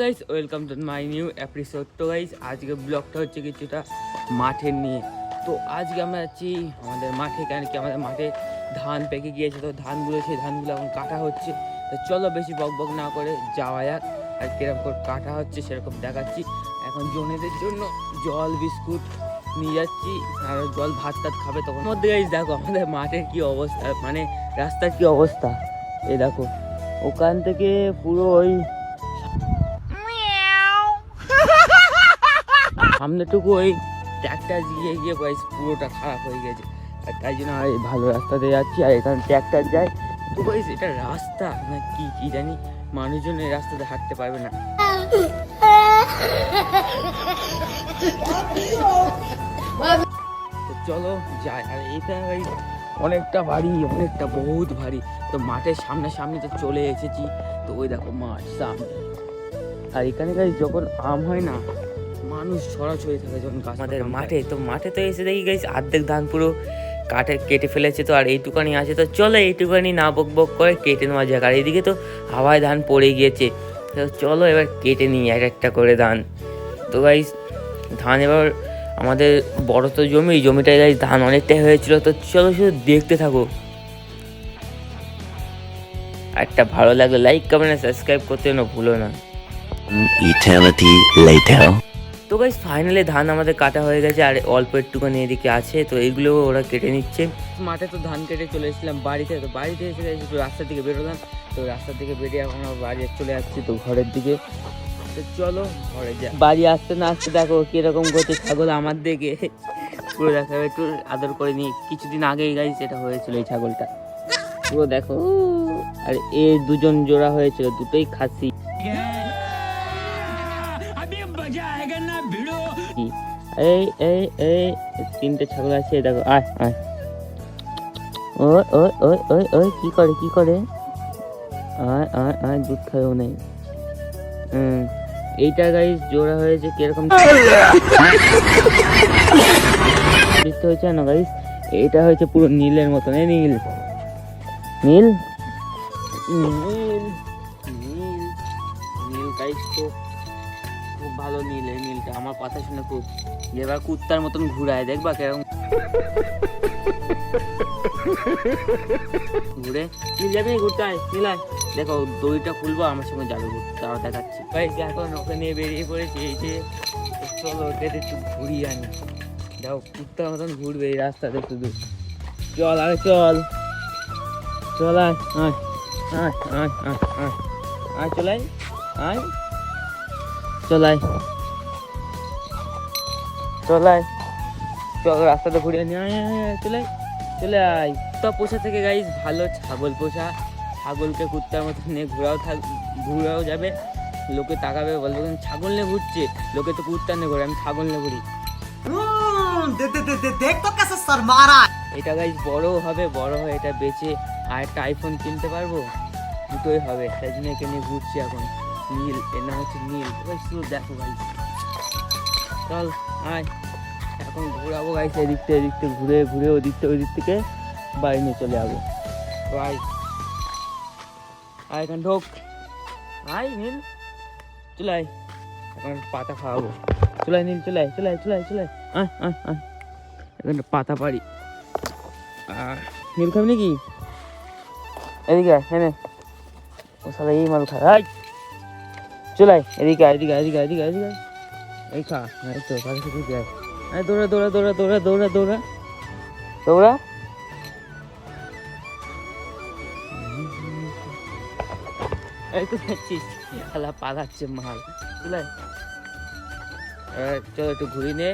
Guys welcome to my new episode তো guys আজকে ব্লগটা হচ্ছে কিছুটা মাঠের নিয়ে। তো আজকে আমরা যাচ্ছি আমাদের মাঠে, কেন কি আমাদের মাঠে ধান পেকে গিয়েছে। তো ধানগুলো, সেই ধানগুলো এখন কাটা হচ্ছে। তো চলো বেশি বক বক না করে যাওয়া যাক আর কীরকম করে কাটা হচ্ছে সেরকম দেখাচ্ছি। এখন জনেদের জন্য জল, বিস্কুট নিয়ে যাচ্ছি। আর জল, ভাত, টাত খাবে তখন। মধ্যে গাইস দেখো আমাদের মাঠের কি অবস্থা মানে রাস্তার কি অবস্থা। এ দেখো, ওখান থেকে পুরো ওই সামনেটুকু ওই ট্র্যাক্টর গিয়ে গিয়ে গাইস পুরোটা খারাপ হয়ে গেছে। আর তাই জন্য আর এই ভালো রাস্তাতে যাচ্ছি, আর এখানে ট্র্যাক্টর যায়। তো গাইস এটা রাস্তা না কি কি জানি? মানুষজন এই রাস্তাতে হাঁটতে পারবে না। চলো যাই, আর এটা গাইস অনেকটা ভারী, অনেকটা বহুত ভারী। তো মাঠের সামনে সামনে তো চলে এসেছি। তো ওই দেখো মাঠ সামনে। আর এখানে যখন আম হয় না মানুষ ছড়াছড়ি থাকে যখন গাছ আমাদের মাঠে তো মাঠে তো এসে দেখি গাইস অর্ধেক ধান পুরো কাটে কেটে ফেলেছে তো আর এইটুকানি আছে। তো চলো এইটুকানি না বক বক করে কেটে নেওয়া যাক। আর এইদিকে তো হাওয়ায় ধান পড়ে গিয়েছে। তো চলো এবার কেটে নিই এক একটা করে ধান। তো গাইস ধান এবার আমাদের বড় তো জমি জমিটায় গাইস ধান অনেকটাই হয়েছিল। তো চলো শুধু দেখতে থাকো। একটা ভালো লাগলে লাইক কমেন্ট সাবস্ক্রাইব করতে যেন ভুলো না। Eternity later. তো গাইস ফাইনালি ধান আমাদের কাটা হয়ে গেছে, আর অল্প একটুখানি এদিকে আছে, তো এইগুলো ওরা কেটে নিচ্ছে। মাঠে তো ধান কেটে চলে এসেছিলাম, বাড়িতে তো বাড়িতে এসে তো রাস্তার দিকে বেরোলাম, তো রাস্তার দিকে বেরিয়ে আমরা বাড়ি চলে যাচ্ছি তো ঘরের দিকে। তো চলো ঘরে যা বাড়ি আসতে না আসতে দেখো কীরকম করছে ছাগল আমার দিকে। পুরো দেখো, একটু আদর করে নিই। কিছুদিন আগেই গাইস এটা হয়েছিল এই ছাগলটা। পুরো দেখো আর এ দুজন জোড়া হয়েছিল, দুটোই খাসি। কি? এই এই এই, তিনটে ছাগল আছে দেখো, আয় আয়। ওই ওই ওই ওই ওই কি করে কি করে? আয় আয় আয়, দুধ খায়ও নেই। হুম এইটা গাইস জোড়া হয়েছে কীরকম? দেখতে হয়েছে না গাইস এটা হয়েছে পুরো নীলের মতন, এই নীল। নীল? নীল নীল নীল গাইস খুব খুব ভালো নীল, এই নীলটা। আমার কথা শুনে খুব এবার কুত্তার মতন ঘুরায়, দেখবা কেরকম? ঘুরে। নীল যাবি? ঘুরতে আয়। নীল দেখো, দড়িটা খুলবো, আমার সঙ্গে যাবে তাও দেখাচ্ছি। ভাই এখন ওকে নিয়ে বেরিয়ে পড়েছি, এই যে চলো ওকে একটু ঘুরিয়ে আনি। দেখো, কুত্তার মতন ঘুরবে এই রাস্তাতে শুধু। চল, আরে চল। চল, আয় আয় আয় আয় আয় আয় চলাই আয়। চলাই। চলাই। চল রাস্তাটা ঘুরিয়ে নিয়ে চলে চলে আয়। তো পোষা থেকে গাইস ভালো ছাগল পোষা। ছাগলকে কুত্তার মতো নিয়ে ঘোরাও থাক ঘুরাও যাবে। লোকে তাকাবে বলবে ছাগল নিয়ে ঘুরছে? লোকে তো কুত্তা নিয়ে ঘোরে আমি ছাগল নিয়ে ঘুরি। এটা গাইস বড় হবে বড় হয়ে এটা বেচে আর একটা আইফোন কিনতে পারব? দুটোই হবে তাই জন্য এখানে ঘুরছি এখন। নীল, এর নাম হচ্ছে নীল। এবার শুধু দেখো গাইস চল, আয়। এখন ঘোরাবো গাইস এদিক থেকে এদিক থেকে ঘুরে ঘুরে ওদিক থেকে ওদিক থেকে বাড়ি নিয়ে চলে যাব। তো আয় আয় এখন ঢোক। আয়, নীল। চলে আয়। এখন পাতা খাওয়াবো। চলে আয়, নীল, চলে আয় চলে আয় চলে আয় চলে আয়। আয় আয় আয়। এখন পাতা পারি আর নীল খাবি নাকি? এদিকে হ্যাঁ ও সালা এই মাল খায়। চলে এদিকে এদিকে এদিকে এদিকে এদিকে এই খা, এই তো পাশে থেকে আয়। আয় দৌড়া দৌড়া দৌড়া দৌড়া দৌড়া দৌড়া। দৌড়া। এই তো যাচ্ছিস খেলা পালাচ্ছে মাল। চলে। চলো একটু ঘুরি নে।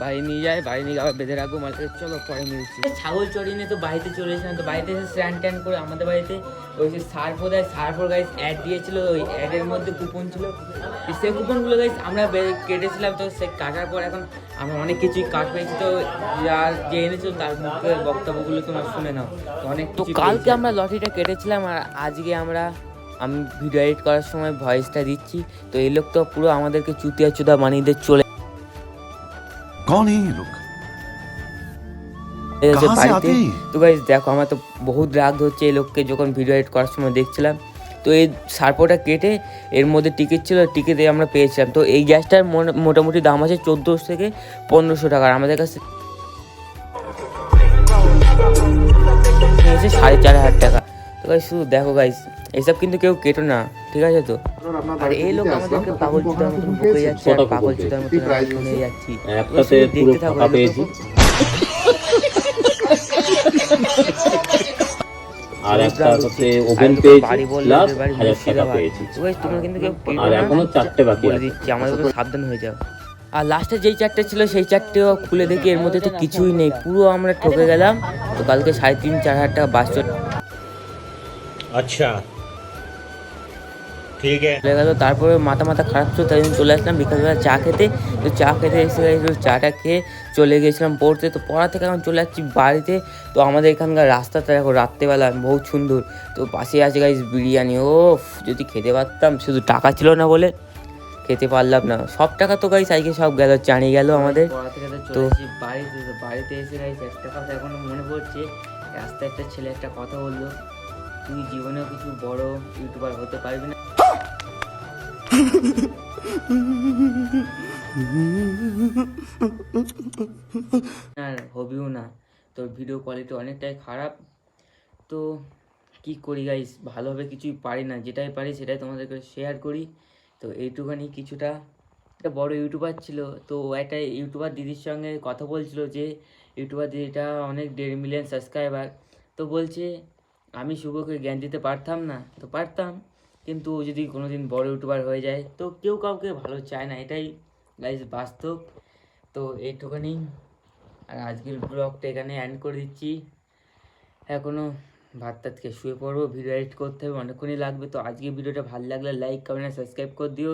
বাড়ি নিয়ে যায় বাড়ি নিয়ে আবার বেঁধে রাখব মালটাকে চলো পরে মিলছি। ছাগল চড়িয়ে নিয়ে তো বাড়িতে চলে এসেছিলাম তো বাড়িতে এসে স্নান ট্যান করে আমাদের বাড়িতে ওই যে সার্ফো দেয় সার্ফোর গাইস অ্যাড দিয়েছিল ওই অ্যাডের মধ্যে কুপন ছিল। সেই কুপনগুলো গাইস আমরা কেটেছিলাম তো সে কাটার পর এখন আমরা অনেক কিছুই কাট পেয়েছি তো যার যে এনেছিল তার মুখে বক্তব্যগুলো তোমার শুনে নাও। তো অনেক তো কালকে আমরা লটারিটা কেটেছিলাম আর আজকে আমরা আমি ভিডিও এডিট করার সময় ভয়েসটা দিচ্ছি তো এই লোক তো পুরো আমাদেরকে চুতিয়া চুদা বানিয়ে দিয়ে চলে कौन है ये लोग এসেছে कहाँ से বাড়িতে आते हैं ये? তো গাইজ দেখো আমার তো বহুত রাগ হচ্ছে এই লোককে যখন ভিডিও এডিট করার সময় দেখছিলাম তো তো এই সার্পোটা কেটে এর মধ্যে টিকিট ছিল টিকিট দিয়ে আমরা পেয়েছিলাম তো এই গ্যাসটার মোটা- মোটামুটি দাম আছে চোদ্দোশো থেকে পনেরোশো টাকার আমাদের কাছে নিয়েছে সাড়ে চার হাজার টাকা তো গাইস শুধু দেখো গাইস এসব কিন্তু কেউ কেটো না ঠিক আছে তো? আর এই লোক আমাদেরকে পাগল মতন বকে যাচ্ছে আর পাগল মতন শুনে যাচ্ছি। একটাতে পুরো দেখতে থাকো, ফাঁকা পেয়েছি। আর একটাতে ওভেন পেয়েছি বাড়ি বললে প্লাস হাজার টাকা পেয়েছি। তোমরা কিন্তু কেউ আর এখনও চারটে বাকি বলে দিচ্ছি আমাদের সাবধান হয়ে যাও। আর লাস্টে যেই চারটে ছিল সেই চারটেও খুলে দেখি এর মধ্যে তো কিছুই নেই। পুরো আমরা ঠকে গেলাম। তো কালকে সাড়ে তিন চার হাজার টাকা বাস আচ্ছা। ঠিক তারপরে মাথা মাথা খারাপ ছিল তাই চলে আসলাম বিকালবেলা চা খেতে। তো চা খেতে এসে চাটা খেয়ে চলে গেছিলাম পড়তে। তো পড়া থেকে এখন চলে যাচ্ছি বাড়িতে। তো আমাদের এখানকার রাস্তাটা দেখো রাত্রেবেলা বহুত সুন্দর। তো পাশে আছে গাইস বিরিয়ানি ও যদি খেতে পারতাম শুধু টাকা ছিল না বলে খেতে পারলাম না। সব টাকা তো গাইছে আজকে সব গেল চানিয়ে গেল আমাদের। তো বাড়িতে বাড়িতে এসে গাইস একটা কথা এখনও মনে পড়ছে। রাস্তায় একটা ছেলে একটা কথা বলল তুই জীবনে কিছু বড় ইউটিউবার হতে পারবি না। আর হবিও না। তোর ভিডিও কোয়ালিটি অনেকটাই খারাপ। তো কি করি গাইস ভালোভাবে কিছুই পারি না। যেটাই পারি সেটাই তোমাদেরকে শেয়ার করি। তো এইটুখানি কিছুটা। একটা বড় ইউটিউবার ছিল। তো একটা ইউটিউবার দিদির সঙ্গে কথা বলছিল যে, ইউটিউবার দিদিটা অনেক দেড় মিলিয়ন সাবস্ক্রাইবার তো বলছে আমি শুভকে জ্ঞান দিতে পারতাম না, তো পারতাম। কিন্তু ও যদি কোনো দিন বড় ইউটিউবার হয়ে যায়, তো কেউ কাউকে ভালো চায় না, এটাই গাইজ বাস্তব। তো এইটুখানি আর আজকের ব্লগটা এখানে অ্যান্ড করে দিচ্ছি। এখনও ভাত টাত খেয়ে শুয়ে পড়ব ভিডিও এডিট করতে হবে, অনেকক্ষণই লাগবে। তো আজকে ভিডিওটা ভালো লাগলে লাইক কমেন্ট সাবস্ক্রাইব করে দিও।